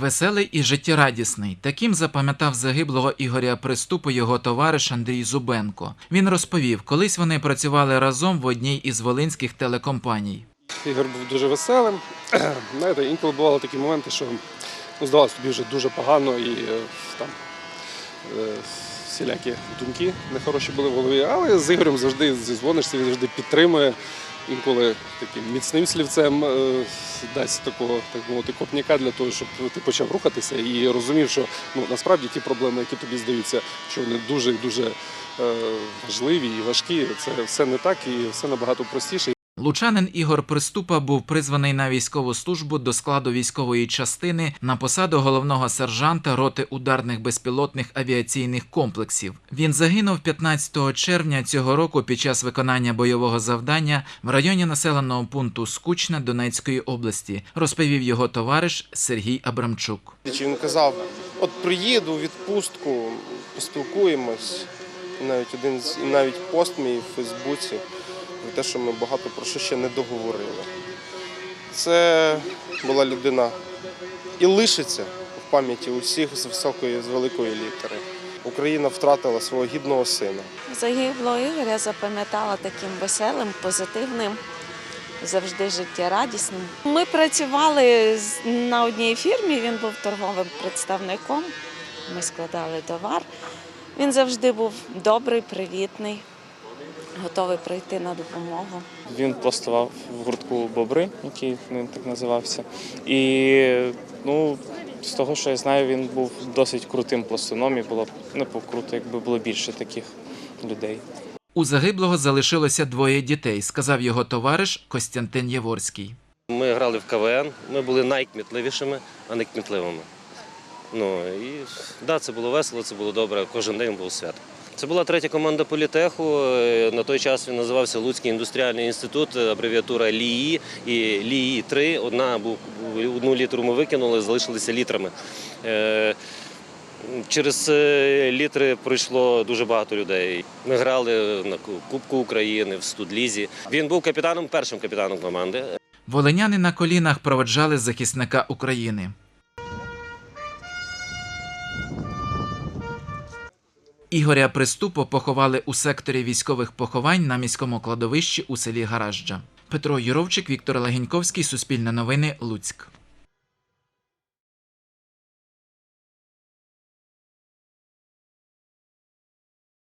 Веселий і життєрадісний. Таким запам'ятав загиблого Ігоря Приступу його товариш Андрій Зубенко. Він розповів, колись вони працювали разом в одній із волинських телекомпаній. Ігор був дуже веселим. Знаєте, інколи бували такі моменти, що ну, здавалося тобі вже дуже погано і е, там е, всілякі думки нехороші були в голові. Але з Ігорем завжди зізвонишся, він завжди підтримує. Інколи таким міцним слівцем е, дасть такого, так мовити, копняка для того, щоб ти почав рухатися і розумів, що ну, насправді ті проблеми, які тобі здаються, що вони дуже дуже е, важливі і важкі, це все не так і все набагато простіше. Лучанин Ігор Приступа був призваний на військову службу до складу військової частини на посаду головного сержанта роти ударних безпілотних авіаційних комплексів. Він загинув 15 червня цього року під час виконання бойового завдання в районі населеного пункту Скучна Донецької області, розповів його товариш Сергій Абрамчук. Він казав, от приїду у відпустку, поспілкуємось. Навіть один з навіть пост мій в Фейсбуці те, що ми багато про що ще не договорили. Це була людина і лишиться в пам'яті усіх з високої, з великої літери. Україна втратила свого гідного сина. Загиблого Ігоря запам'ятала таким веселим, позитивним, завжди життєрадісним. Ми працювали на одній фірмі, він був торговим представником. Ми складали товар. Він завжди був добрий, привітний, готовий прийти на допомогу. Він пластував в гуртку Бобри, який він так називався. І ну, з того, що я знаю, він був досить крутим пластуном і було б не б круто, якби було більше таких людей. У загиблого залишилося двоє дітей, сказав його товариш Костянтин Яворський. Ми грали в КВН, ми були найкмітливішими, а не кмітливими. Ну і да, це було весело, це було добре. Кожен день був свято. Це була третя команда політеху. Е, На той час він називався Луцький індустріальний інститут, е, абревіатура ЛІІ і ЛІІ 3 Одна одну літру ми викинули, залишилися літрами. Е, Через літри пройшло дуже багато людей. Ми грали на Кубку України в Студлізі. Він був капітаном, першим капітаном команди. Волиняни на колінах проведжали захисника України. Ігоря Приступо поховали у секторі військових поховань на міському кладовищі у селі Гаражджа. Петро Юровчик, Віктор Легеньковський, Суспільне новини, Луцьк.